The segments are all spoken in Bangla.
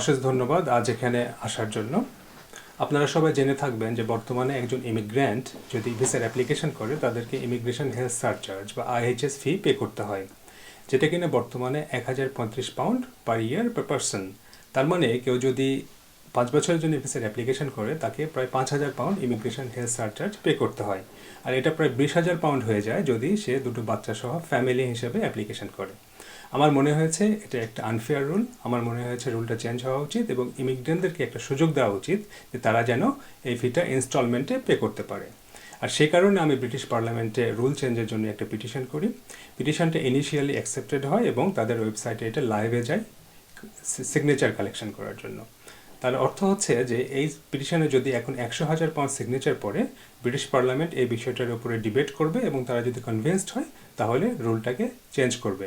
অশেষ ধন্যবাদ আজ এখানে আসার জন্য। আপনারা সবাই জেনে থাকবেন যে বর্তমানে একজন ইমিগ্র্যান্ট যদি ভিসার অ্যাপ্লিকেশন করে, তাদেরকে ইমিগ্রেশন হেলথ সারচার্জ বা আইএইচএস ফি পে করতে হয়, যেটা কিনা বর্তমানে এক হাজার পঁয়ত্রিশ পাউন্ড পার ইয়ার পার পার্সন তার মানে কেউ যদি পাঁচ বছরের জন্য ভিসার অ্যাপ্লিকেশন করে তাকে প্রায় পাঁচ হাজার pound immigration health surcharge pay করতে হয়। আর এটা প্রায় বিশ হাজার পাউন্ড হয়ে যায় যদি সে দুটো বাচ্চা সহ ফ্যামিলি হিসেবে অ্যাপ্লিকেশন করে। আমার মনে হয়েছে এটা একটা আনফেয়ার রুল আমার মনে হয়েছে রুলটা চেঞ্জ হওয়া উচিত এবং ইমিগ্রেন্টদেরকে একটা সুযোগ দেওয়া উচিত যে তারা যেন এই ফিটা ইনস্টলমেন্টে পে করতে পারে। আর সেই কারণে আমি ব্রিটিশ পার্লামেন্টে রুল চেঞ্জের জন্য একটা পিটিশন করি। পিটিশনটা ইনিশিয়ালি অ্যাকসেপ্টেড হয় এবং তাদের ওয়েবসাইটে এটা লাইভে যায় সিগনেচার কালেকশন করার জন্য। তার অর্থ হচ্ছে যে এই পিটিশনে যদি এখন একশো হাজার পাউন্ড সিগনেচার পড়ে ব্রিটিশ পার্লামেন্ট এই বিষয়টার উপরে ডিবেট করবে এবং তারা যদি কনভিন্সড হয় তাহলে রুলটাকে চেঞ্জ করবে।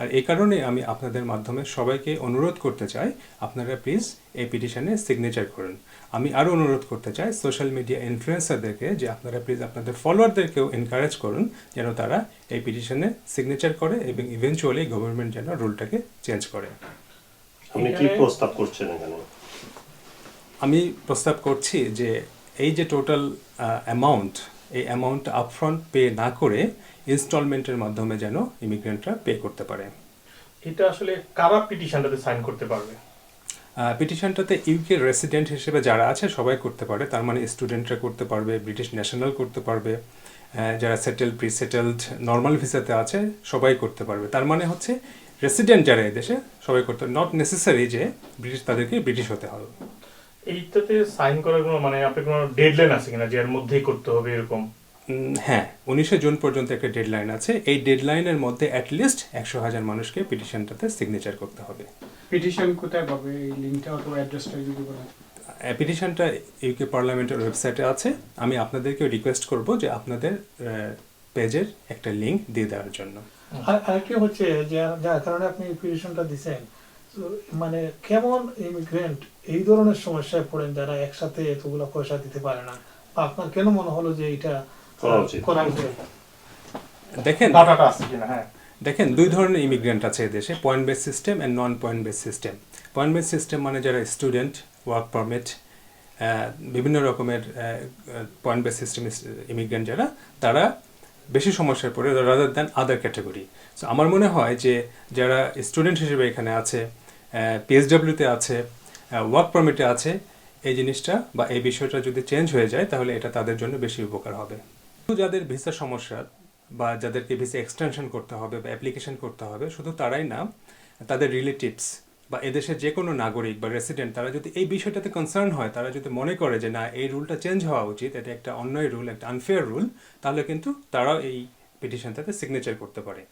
আর এই কারণে আমি আপনাদের মাধ্যমে সবাইকে অনুরোধ করতে চাই আপনারা প্লিজ এই পিটিশনে সিগনেচার করুন। আমি আরও অনুরোধ করতে চাই সোশ্যাল মিডিয়া ইনফ্লুয়েন্সারদেরকে যে আপনারা প্লিজ আপনাদের ফলোয়ারদেরকেও এনকারেজ করুন যেন তারা এই পিটিশনে সিগনেচার করে এবং ইভেনচুয়ালি গভর্নমেন্ট যেন রুলটাকে চেঞ্জ করে। আপনি কি প্রস্তাব করছেন এখানে? আমি প্রস্তাব করছি যে এই যে টোটাল অ্যামাউন্ট এই অ্যামাউন্ট আপফ্রন্ট পে না করে ইনস্টলমেন্টের মাধ্যমে যেন ইমিগ্রেন্টরা পে করতে পারে। এটা আসলে কারা পিটিশনটাতে সাইন করতে পারবে? পিটিশনটাতে ইউকে রেসিডেন্ট হিসেবে যারা আছে সবাই করতে পারে। তার মানে স্টুডেন্টরা করতে পারবে ব্রিটিশ ন্যাশনাল করতে পারবে যারা সেটেল প্রি সেটেলড নর্মাল ভিসাতে আছে সবাই করতে পারবে। তার মানে হচ্ছে রেসিডেন্ট যারা এদেশে সবাই করতে নট নেসেসারি যে ব্রিটিশ তাদেরকে ব্রিটিশ হতে হবে। এইটাতে সাইন করার কোনো মানে আপনার কোনো ডেডলাইন আছে কিনা যে এর মধ্যেই করতে হবে এরকম? হ্যাঁ উনিশে জুন পর্যন্ত একটা ডেডলাইন আছে। এই ডেডলাইনের মধ্যে অ্যাটলিস্ট একশো হাজার মানুষকে পিটিশনটাতে সিগনেচার করতে হবে। পিটিশন কোথায় পাবে? এই লিঙ্কটা অথবা অ্যাড্রেসটা যদি বলেন। পিটিশনটা ইউকে পার্লামেন্টের ওয়েবসাইটে আছে। আমি আপনাদেরকে রিকোয়েস্ট করব যে আপনাদের পেজের একটা লিংক দিয়ে দেওয়ার জন্য। আর আরেকটি হচ্ছে যে যার কারণে আপনি পিটিশনটা দিচ্ছেন মানে কেমন ইমিগ্রেন্ট এই ধরনের সমস্যায় পড়েন যারা একসাথে এতগুলো পয়সা দিতে পারে না? আপনার কেন মনে হলো যে এটা করা উচিত। দেখেন ডাটাটা আছে কিনা? হ্যাঁ। দেখেন দুই ধরনের ইমিগ্রেন্ট আছে এদেশে point base system and non point base system point base system মানে যারা স্টুডেন্ট ওয়ার্ক পারমিট বিভিন্ন রকমের পয়েন্ট বেস সিস্টেম ইমিগ্রেন্ট যারা তারা বেশি সমস্যায় পড়ে rather than other category so আমার মনে হয় যে যারা স্টুডেন্ট হিসেবে এখানে আছে পিএসডব্লিউতে আছে ওয়ার্ক পারমিটে আছে এই জিনিসটা বা এই বিষয়টা যদি চেঞ্জ হয়ে যায়, তাহলে এটা তাদের জন্য বেশি উপকার হবে। শুধু যাদের ভিসা সমস্যা বা যাদেরকে ভিসা এক্সটেনশন করতে হবে বা অ্যাপ্লিকেশন করতে হবে, শুধু তারাই না, তাদের রিলেটিভস বা এদেশের যে কোনো নাগরিক বা রেসিডেন্ট তারা যদি এই বিষয়টাতে কনসার্ন হয়, তারা যদি মনে করে যে না, এই রুলটা চেঞ্জ হওয়া উচিত, এটা একটা অন্যায় রুল একটা আনফেয়ার রুল তাহলে কিন্তু তারাও এই পিটিশনটাতে সিগনেচার করতে পারে।